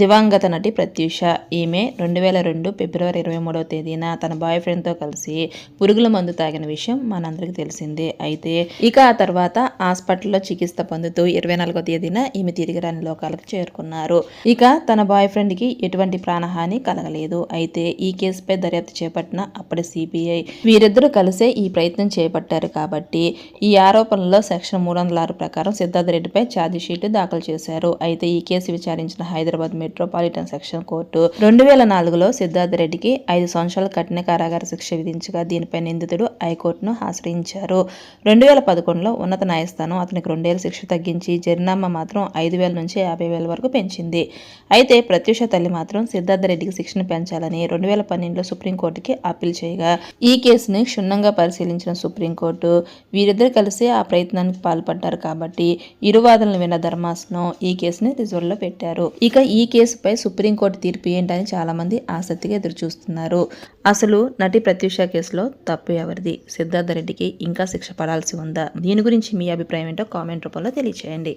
దివంగత నటి ప్రత్యూష. ఈమె రెండు వేల రెండు ఫిబ్రవరి ఇరవై మూడవ తేదీన తన బాయ్ ఫ్రెండ్తో కలిసి పురుగుల మందు తాగిన విషయం మనందరికీ తెలిసిందే. అయితే ఇక ఆ తర్వాత హాస్పిటల్లో చికిత్స పొందుతూ ఇరవై నాలుగో తేదీన ఈమె తిరిగి రాని లోకాలకు చేరుకున్నారు. ఇక తన బాయ్ ఫ్రెండ్కి ఎటువంటి ప్రాణహాని కలగలేదు. అయితే ఈ కేసుపై దర్యాప్తు చేపట్టిన అప్పటి సిబిఐ వీరిద్దరూ కలిసే ఈ ప్రయత్నం చేపట్టారు కాబట్టి ఈ ఆరోపణలో సెక్షన్ మూడు వందల ఆరు ప్రకారం సిద్ధార్థ రెడ్డిపై ఛార్జీ షీట్ దాఖలు చేశారు. అయితే ఈ కేసు విచారించిన హైదరాబాద్ మెట్రోపాలిటన్ సెక్షన్ కోర్టు రెండు వేల నాలుగులో సిద్ధార్థ రెడ్డికి ఐదు సంవత్సరాల కఠిన కారాగార శిక్ష విధించగా దీనిపై నిందితుడు హైకోర్టును ఆశ్రయించారు. రెండు వేల పదకొండులో ఉన్నత న్యాయస్థానం అతనికి రెండేళ్ళ శిక్ష తగ్గించి జరినామా మాత్రం ఐదు వేల నుంచి యాభై వేల వరకు పెంచింది. అయితే ప్రత్యూష తల్లి మాత్రం సిద్ధార్థ రెడ్డికి శిక్షను పెంచాలని రెండు వేల పన్నెండులో సుప్రీంకోర్టుకి అప్పీల్ చేయగా ఈ కేసుని క్షుణ్ణంగా పరిశీలించిన సుప్రీంకోర్టు వీరిద్దరు కలిసి ఆ ప్రయత్నానికి పాల్పడ్డారు కాబట్టి ఇరువాదనలు విన్న ధర్మాసనం ఈ కేసుని రిజర్వ్లో పెట్టారు. ఇక ఈ కేసుపై సుప్రీంకోర్టు తీర్పు ఏంటని చాలామంది ఆసక్తిగా ఎదురుచూస్తున్నారు. అసలు నటి ప్రత్యూష కేసులో తప్పు ఎవరిది? సిద్ధార్థ రెడ్డికి ఇంకా శిక్ష పడాల్సి ఉందా? దీని గురించి మీ అభిప్రాయం ఏంటో కామెంట్ రూపంలో తెలియచేయండి.